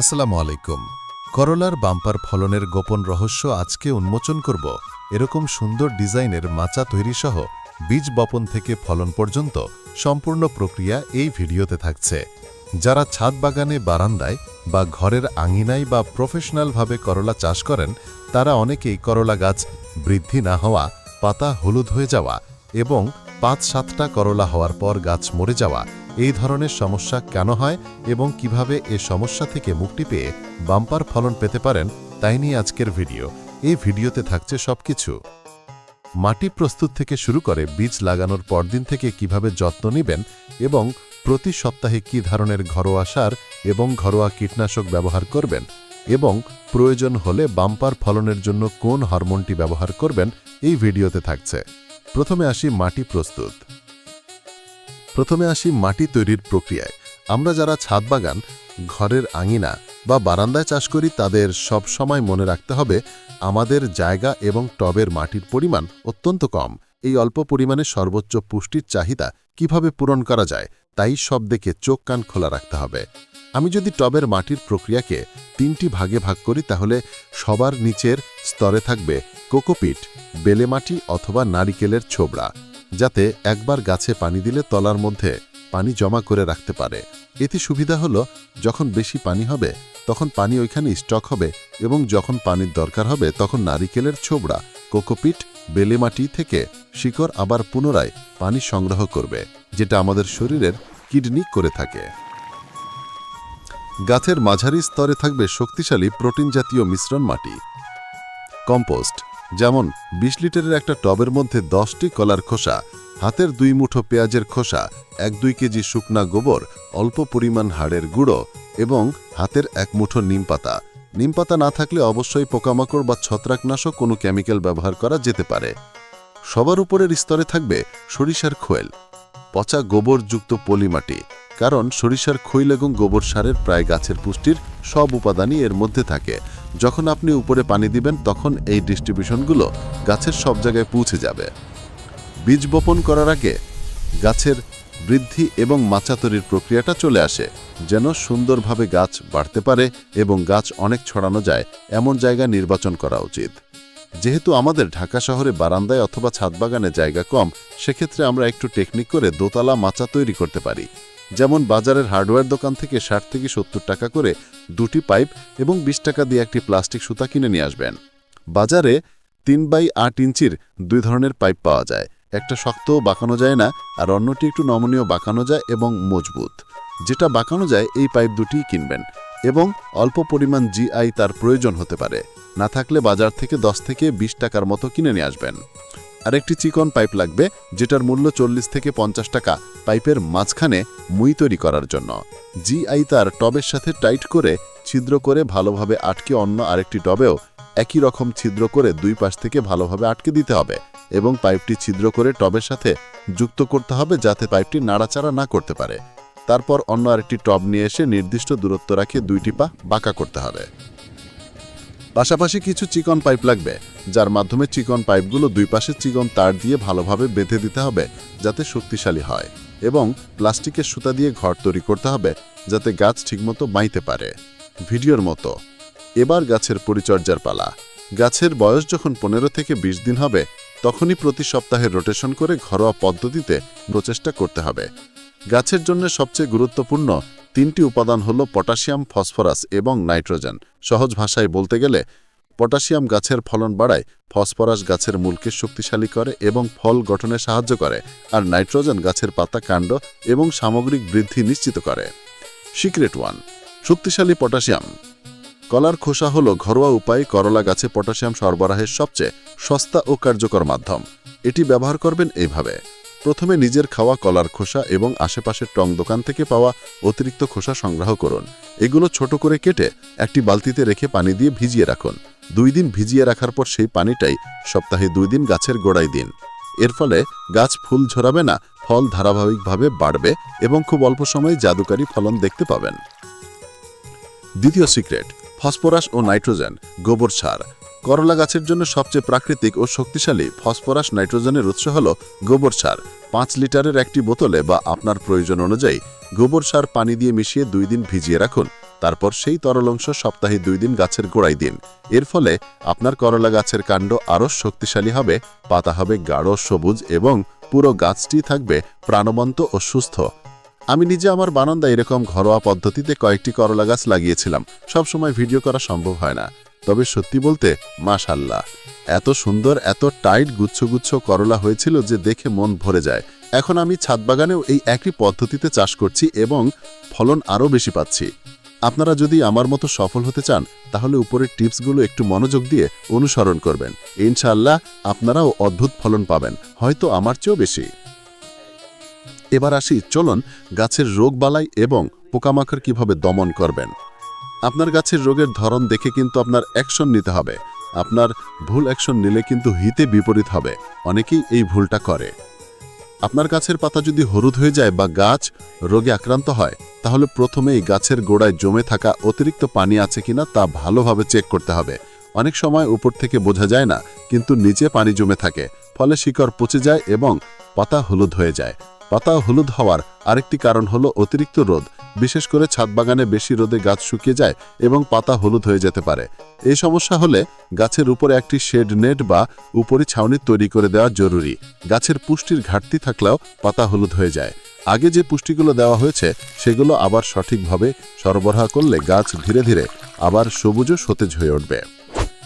আসসালামু আলাইকুম। করলার বাম্পার ফলনের গোপন রহস্য আজকে উন্মোচন করব। এরকম সুন্দর ডিজাইনের মাচা তৈরি সহ বীজ বপন থেকে ফলন পর্যন্ত সম্পূর্ণ প্রক্রিয়া এই ভিডিওতে থাকছে। যারা ছাদ বাগানে বারান্দায় বা ঘরের আঙিনায় বা প্রফেশনালভাবে করলা চাষ করেন, তারা অনেকেই করলা গাছ বৃদ্ধি না হওয়া, পাতা হলুদ হয়ে যাওয়া এবং পাঁচ সাতটা করলা হওয়ার পর গাছ মরে যাওয়া এই ধরনের সমস্যা কেন হয় এবং কীভাবে এ সমস্যা থেকে মুক্তি পেয়ে বাম্পার ফলন পেতে পারেন, তাই নিয়ে আজকের ভিডিও। এই ভিডিওতে থাকছে সবকিছু। মাটি প্রস্তুত থেকে শুরু করে বীজ লাগানোর পরদিন থেকে কীভাবে যত্ন নেবেন এবং প্রতি সপ্তাহে কি ধরনের ঘরোয়া সার এবং ঘরোয়া কীটনাশক ব্যবহার করবেন এবং প্রয়োজন হলে বাম্পার ফলনের জন্য কোন হরমোনটি ব্যবহার করবেন, এই ভিডিওতে থাকছে। প্রথমে আসি মাটি প্রস্তুত। প্রথমে আসি মাটি তৈরির প্রক্রিয়ায়। আমরা যারা ছাদ বাগান, ঘরের আঙিনা বা বারান্দায় চাষ করি, তাদের সব সময় মনে রাখতে হবে, আমাদের জায়গা এবং টবের মাটির পরিমাণ অত্যন্ত কম। এই অল্প পরিমাণে সর্বোচ্চ পুষ্টির চাহিদা কীভাবে পূরণ করা যায়, তাই সব দেখে চোখ কান খোলা রাখতে হবে। আমি যদি টবের মাটির প্রক্রিয়াকে তিনটি ভাগে ভাগ করি, তাহলে সবার নিচের স্তরে থাকবে কোকোপিট, বেলে মাটি অথবা নারিকেলের ছোবড়া। যাতে একবার গাছে পানি দিলে তলার মধ্যে পানি জমা করে রাখতে পারে। এতে সুবিধা হলো, যখন বেশি পানি হবে, তখন পানি ওইখানে স্টক হবে এবং যখন পানির দরকার হবে, তখন নারিকেলের ছোবড়া, কোকোপিট বেলে মাটি থেকে শিকড় আবার পুনরায় পানি সংগ্রহ করবে, যেটা আমাদের শরীরের কিডনি করে থাকে। গাছের মাঝারি স্তরে থাকবে শক্তিশালী প্রোটিন জাতীয় মিশ্রণ মাটি। কম্পোস্ট। যেমন বিশ লিটারের একটা টবের মধ্যে দশটি কলার খোসা, হাতের দুই মুঠো পেঁয়াজের খোসা, এক দুই কেজি শুকনা গোবর, অল্প পরিমাণ হাড়ের গুঁড়ো এবং হাতের এক মুঠো নিম পাতা। নিম পাতা না থাকলে অবশ্যই পোকামাকড় বা ছত্রাকনাশক কোনো কেমিক্যাল ব্যবহার করা যেতে পারে। সবার উপরের স্তরে থাকবে সরিষার খোয়েল, পচা গোবরযুক্ত পলিমাটি, কারণ সরিষার খৈল এবং গোবর সারের প্রায় গাছের পুষ্টির সব উপাদানই এর মধ্যে থাকে। যখন আপনি উপরে পানি দিবেন, তখন এই ডিস্ট্রিবিউশনগুলো গাছের সব জায়গায় পৌঁছে যাবে। বীজ বপন করার আগে গাছের বৃদ্ধি এবং মাচা তৈরির প্রক্রিয়াটা চলে আসে, যেন সুন্দরভাবে গাছ বাড়তে পারে এবং গাছ অনেক ছড়ানো যায়, এমন জায়গা নির্বাচন করা উচিত। যেহেতু আমাদের ঢাকা শহরে বারান্দায় অথবা ছাদ বাগানে জায়গা কম, সেক্ষেত্রে আমরা একটু টেকনিক করে দোতলা মাচা তৈরি করতে পারি। যেমন বাজারের হার্ডওয়্যার দোকান থেকে ষাট থেকে সত্তর টাকা করে দুটি পাইপ এবং বিশ টাকা দিয়ে একটি প্লাস্টিক সুতা কিনে নিয়ে আসবেন। বাজারে তিন বাই আট ইঞ্চির দুই ধরনের পাইপ পাওয়া যায়। একটা শক্তও বাঁকানো যায় না, আর অন্যটি একটু নমনীয় বাঁকানো যায় এবং মজবুত। যেটা বাঁকানো যায়, এই পাইপ দুটিই কিনবেন এবং অল্প পরিমাণ জিআই তার প্রয়োজন হতে পারে। না থাকলে বাজার থেকে দশ থেকে বিশ টাকার মতো কিনে নিয়ে আসবেন। আরেকটি চিকন পাইপ লাগবে, যেটার মূল্য চল্লিশ থেকে পঞ্চাশ টাকা। পাইপের মাঝখানে মুই তৈরি করার জন্য। জিআই তার টবের সাথে টাইট করে, ছিদ্র করে ভালোভাবে আটকে অন্য আরেকটি টবেও একই রকম ছিদ্র করে দুই পাশ থেকে ভালোভাবে আটকে দিতে হবে এবং পাইপটি ছিদ্র করে টবের সাথে যুক্ত করতে হবে যাতে পাইপটি নাড়াচাড়া না করতে পারে। তারপর অন্য আরেকটি টব নিয়ে এসে নির্দিষ্ট দূরত্ব রাখে দুইটি পা বাঁকা করতে হবে। পাশাপাশি কিছু চিকন পাইপ লাগবে, যার মাধ্যমে চিকন পাইপগুলো দুই পাশে চিকন তার দিয়ে ভালোভাবে বেঁধে দিতে হবে যাতে শক্তিশালী হয় এবং প্লাস্টিকের সুতা দিয়ে ঘর তৈরি করতে হবে যাতে গাছ ঠিকমতো বাইতে পারে। ভিডিওর মতো। এবার গাছের পরিচর্যার পালা। গাছের বয়স যখন পনেরো থেকে ২০ দিন হবে, তখনই প্রতি সপ্তাহে রোটেশন করে ঘরোয়া পদ্ধতিতে প্রচেষ্টা করতে হবে। গাছের জন্য সবচেয়ে গুরুত্বপূর্ণ তিনটি উপাদান হল পটাশিয়াম, ফসফরাস এবং নাইট্রোজেন। সহজ ভাষায় বলতে গেলে, পটাশিয়াম গাছের ফলন বাড়ায়, ফসফরাস গাছের মূলকে শক্তিশালী করে এবং ফল গঠনে সাহায্য করে, আর নাইট্রোজেন গাছের পাতা কাণ্ড এবং সামগ্রিক বৃদ্ধি নিশ্চিত করে। সিক্রেট ওয়ান, শক্তিশালী পটাশিয়াম। কলার খোসা হল ঘরোয়া উপায়ে করলা গাছে পটাশিয়াম সরবরাহের সবচেয়ে সস্তা ও কার্যকর মাধ্যম। এটি ব্যবহার করবেন এইভাবে। প্রথমে নিজের খাওয়া কলার খোসা এবং আশেপাশের টং দোকান থেকে পাওয়া অতিরিক্ত খোসা সংগ্রহ করুন। এগুলো ছোট করে কেটে একটি বালতিতে রেখে পানি দিয়ে ভিজিয়ে রাখুন। দুই দিন ভিজিয়ে রাখার পর সেই পানিটাই সপ্তাহে দুই দিন গাছের গোড়ায় দিন। এর ফলে গাছ ফুল ঝরাবে না, ফল ধারাবাহিকভাবে বাড়বে এবং খুব অল্প সময়ে জাদুকারী ফলন দেখতে পাবেন। দ্বিতীয় সিক্রেট, ফসফরাস ও নাইট্রোজেন, গোবর সার। করলা গাছের জন্য সবচেয়ে প্রাকৃতিক ও শক্তিশালী ফসফরাস নাইট্রোজেনের উৎস হল গোবর সার। পাঁচ লিটারের একটি বোতলে বা আপনার প্রয়োজন অনুযায়ী গোবর সার পানি দিয়ে মিশিয়ে দুই দিন ভিজিয়ে রাখুন। তারপর সেই তরল অংশ সপ্তাহে দুই দিন গাছের গোড়ায় দিন। এর ফলে আপনার করলা গাছের কাণ্ড আরও শক্তিশালী হবে, পাতা হবে গাঢ় সবুজ এবং পুরো গাছটি থাকবে প্রাণবন্ত ও সুস্থ। আমি নিজে আমার বানন্দা এরকম ঘরোয়া পদ্ধতিতে কয়েকটি করলা গাছ লাগিয়েছিলাম। সবসময় ভিডিও করা সম্ভব হয় না। তবে সত্যি বলতে, মাশাল্লাহ, এত সুন্দর, এত টাইট গুচ্ছগুচ্ছ করলা হয়েছিল যে দেখে মন ভরে যায়। এখন আমি ছাদ বাগানেও এই একই পদ্ধতিতে চাষ করছি এবং ফলন আরও বেশি পাচ্ছি। আপনারা যদি আমার মতো সফল হতে চান, তাহলে উপরের টিপসগুলো একটু মনোযোগ দিয়ে অনুসরণ করবেন। ইনশাল্লাহ আপনারাও অদ্ভুত ফলন পাবেন, হয়তো আমার চেয়েও বেশি। এবার আসি, চলুন, গাছের রোগবালাই এবং পোকামাকড় কীভাবে দমন করবেন। আপনার গাছের রোগের ধরন দেখে কিন্তু আপনার অ্যাকশন নিতে হবে। আপনার ভুল অ্যাকশন নিলে কিন্তু হিতে বিপরীত হবে। অনেকেই এই ভুলটা করে। আপনার গাছের পাতা যদি হলুদ হয়ে যায় বা গাছ রোগে আক্রান্ত হয়, তাহলে প্রথমেই গাছের গোড়ায় জমে থাকা অতিরিক্ত পানি আছে কিনা তা ভালোভাবে চেক করতে হবে। অনেক সময় উপর থেকে বোঝা যায় না, কিন্তু নিচে পানি জমে থাকে, ফলে শিকড় পচে যায় এবং পাতা হলুদ হয়ে যায়। পাতা হলুদ হওয়ার আরেকটি কারণ হলো অতিরিক্ত রোদ। বিশেষ করে ছাদ বাগানে বেশি রোদে গাছ শুকিয়ে যায় এবং পাতা হলুদ হয়ে যেতে পারে। এই সমস্যা হলে গাছের উপরে একটি শেড নেট বা উপরি ছাউনি তৈরি করে দেওয়া জরুরি। গাছের পুষ্টির ঘাটতি থাকলেও পাতা হলুদ হয়ে যায়। আগে যে পুষ্টিগুলো দেওয়া হয়েছে, সেগুলো আবার সঠিকভাবে সরবরাহ করলে গাছ ধীরে ধীরে আবার সবুজ সতেজ হয়ে উঠবে।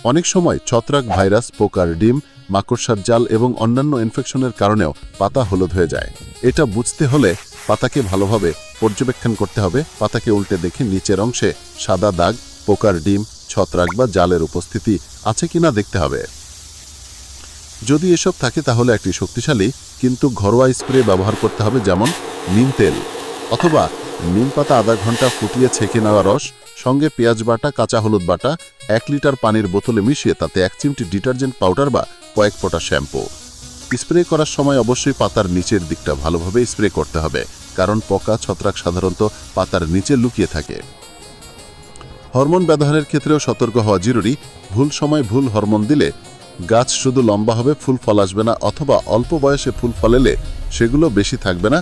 অনেক সময় ছত্রাক ভাইরাস, পোকার ডিম মাকড়সার জাল এবং অন্যান্য ইনফেকশনের কারণেও পাতা হলুদ হয়ে যায়। এটা বুঝতে হলে পাতাকে ভালোভাবে পর্যবেক্ষণ করতে হবে। পাতাকে উল্টে দেখে নিচের অংশে সাদা দাগ, পোকার ডিম, ছত্রাক বা জালের উপস্থিতি আছে কিনা দেখতে হবে। যদি এসব থাকে তাহলে একটি শক্তিশালী কিন্তু ঘরোয়া স্প্রে ব্যবহার করতে হবে যেমন নিম তেল অথবা নিম পাতা আধা ঘণ্টা ফুটিয়ে ছেঁকে নেওয়া রস, সঙ্গে পেঁয়াজ বাটা, কাঁচা হলুদ বাটা, এক লিটার পানির বোতলে মিশিয়ে তাতে এক চিমটি ডিটারজেন্ট পাউডার বা কয়েক ফোঁটা শ্যাম্পু। স্প্রে করার সময় অবশ্যই পাতার নিচের দিকটা ভালোভাবে স্প্রে করতে হবে, কারণ পোকা ছত্রাক সাধারণত পাতার নিচে লুকিয়ে থাকে। হরমোন ব্যবহারের ক্ষেত্রেও সতর্ক হওয়া জরুরি। ভুল সময় ভুল হরমোন দিলে গাছ শুধু লম্বা হবে, ফুল ফল আসবে না, অথবা অল্প বয়সে ফুল ফলেলে সেগুলো বেশি থাকবে না।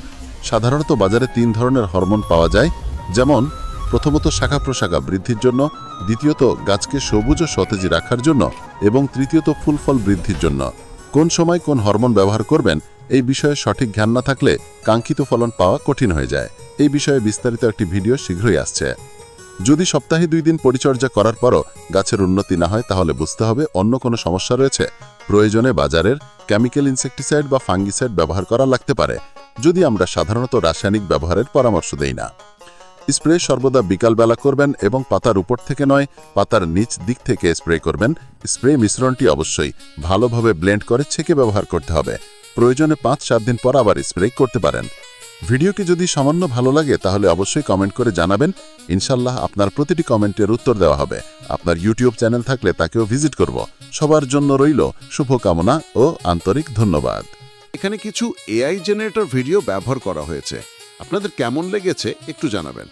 সাধারণত বাজারে তিন ধরনের হরমোন পাওয়া যায়, যেমন প্রথমত শাখা প্রশাখা বৃদ্ধির জন্য, দ্বিতীয়ত গাছকে সবুজ ও সতেজ রাখার জন্য, এবং তৃতীয়ত ফুল ফল বৃদ্ধির জন্য। কোন সময় কোন হরমোন ব্যবহার করবেন, এই বিষয়ে সঠিক জ্ঞান না থাকলে কাঙ্ক্ষিত ফলন পাওয়া কঠিন হয়ে যায়। এই বিষয়ে বিস্তারিত একটি ভিডিও শীঘ্রই আসছে। যদি সপ্তাহে দুই দিন পরিচর্যা করার পরও গাছের উন্নতি না হয়, তাহলে বুঝতে হবে অন্য কোনো সমস্যা রয়েছে। প্রয়োজনে বাজারের কেমিক্যাল ইনসেকটিসাইড বা ফাঙ্গিসাইড ব্যবহার করা লাগতে পারে, যদি আমরা সাধারণত রাসায়নিক ব্যবহারের পরামর্শ দেই না। স্প্রে সর্বদা বিকালবেলা করবেন এবং পাতার উপর থেকে নয়, পাতার নিচ দিক থেকে স্প্রে করবেন। স্প্রে মিশ্রণটি অবশ্যই ভালোভাবে ব্লেন্ড করে ছেঁকে ব্যবহার করতে হবে। প্রয়োজনে পাঁচ, সাত দিন পর আবার স্প্রে করতে পারেন। ভিডিওটি যদি সামান্য ভালো লাগে, তাহলে অবশ্যই কমেন্ট করে জানাবেন। ইনশাল্লাহ আপনার প্রতিটি কমেন্টের উত্তর দেওয়া হবে। আপনার ইউটিউব চ্যানেল থাকলে তাকেও ভিজিট করব। সবার জন্য রইল শুভকামনা ও আন্তরিক ধন্যবাদ। এখানে কিছু এআই জেনারেটর ভিডিও ব্যবহার করা হয়েছে। আপনাদের কেমন লেগেছে একটু জানাবেন।